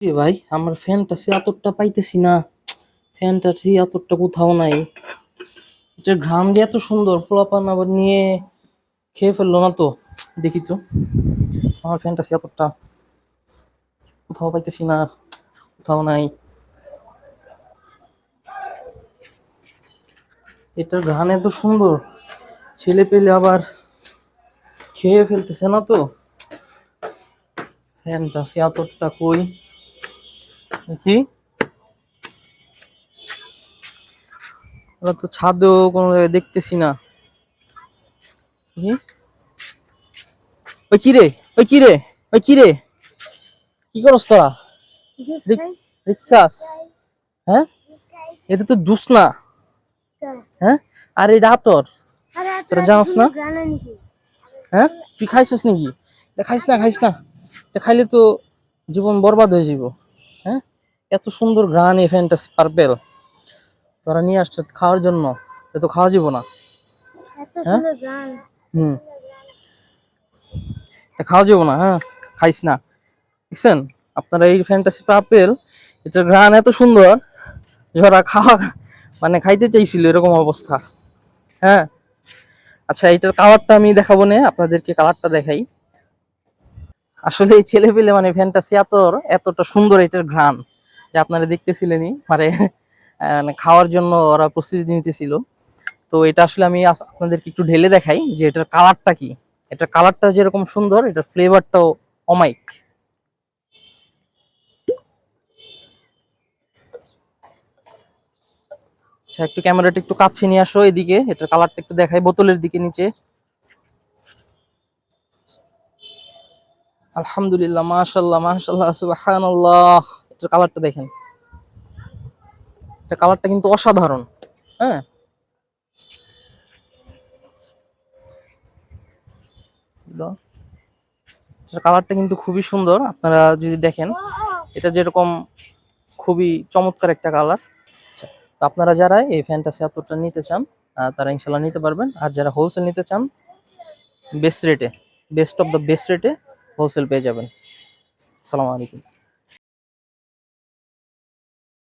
এ ভাই, আমার ফ্যানটা সে এতটা পাইতেছি না। ফ্যানটা সে এতটা কোথাও নাই। এটার ঘ্রাম যে এত সুন্দর পোলাপান আবার নিয়ে খেয়ে ফেলল না তো। দেখি তো, আমার ফ্যানটা সে এতটা কোথাও পাইতেছি না, কোথাও নাই। এটার ঘ্রাণ এত সুন্দর, ছেলে পেলে আবার খেয়ে ফেলতেছে না তো। ফ্যানটা সে এতটা কই? দেখি। ওরা তো ছাদেও কোনো জায়গায় দেখতেছি না। ওই কিরে ওই কিরে ওই কিরে কি করস তোরা? জুস দেখ- খাই। হ্যাঁ? এটা তো জুস না। হ্যাঁ? আর এটা আতর তোরা জানোস না? হ্যাঁ? তুই খাইছিস নাকি? এটা খাইস না খাইস না। এটা খাইলে তো জীবন বরবাদ হয়ে যাব হ্যাঁ? এত সুন্দর গ্রান এই ফ্যান্টাসি পার্পেল। তোরা নিয়ে আসছ খাওয়ার জন্য। এত খাওয়া যাব না। হুম। খাওয়া যাব না হ্যাঁ? খাইস না। দেখছেন? আপনারা এই ফ্যান্টাসি পার্পেল। এটার গ্রান এত সুন্দর যারা খাওয়া মানে খাইতে চাইছিল এরকম অবস্থা। হ্যাঁ? আচ্ছা এটার কালারটা আমি দেখাবো না আপনাদেরকে কালারটা দেখাই। আসলে এই ছেলে পেলে মানে ফ্যান্টাসি এত এতটা সুন্দর এটার ঘ্রাণ যে আপনারা দেখতেছিলেনই মানে মানে খাওয়ার জন্য ওরা প্রস্তুতি নিতেছিল। তো এটা আসলে আমি আপনাদেরকে একটু ঢেলে দেখাই যে এটার কালারটা কি। এটার কালারটা যেরকম সুন্দর, এটার ফ্লেভারটাও অমাইক আচ্ছা একটু ক্যামেরাটা একটু কাছে নিয়ে আসো এদিকে, এটার কালারটা একটু দেখাই বোতলের দিকে নিচে। আলহামদুলিল্লাহ, মাশাল্লাহ মাশাল্লাহ, সুবহানাল্লাহ। এটার কালারটা দেখেন। এটা কালারটা কিন্তু অসাধারণ। হ্যাঁ? কালারটা কিন্তু খুবই সুন্দর, আপনারা যদি দেখেন, এটা যেরকম খুবই চমৎকার একটা কালার আচ্ছা তো আপনারা যারা এই ফ্যান্টাসি এতটা নিতে চান তারা ইনশাল্লাহ নিতে পারবেন। আর যারা হোলসেল নিতে চান বেস্ট রেটে বেস্ট অফ দ্য বেস্ট রেটে হোলসেল পেয়ে যাবেন। আসসালামু আলাইকুম।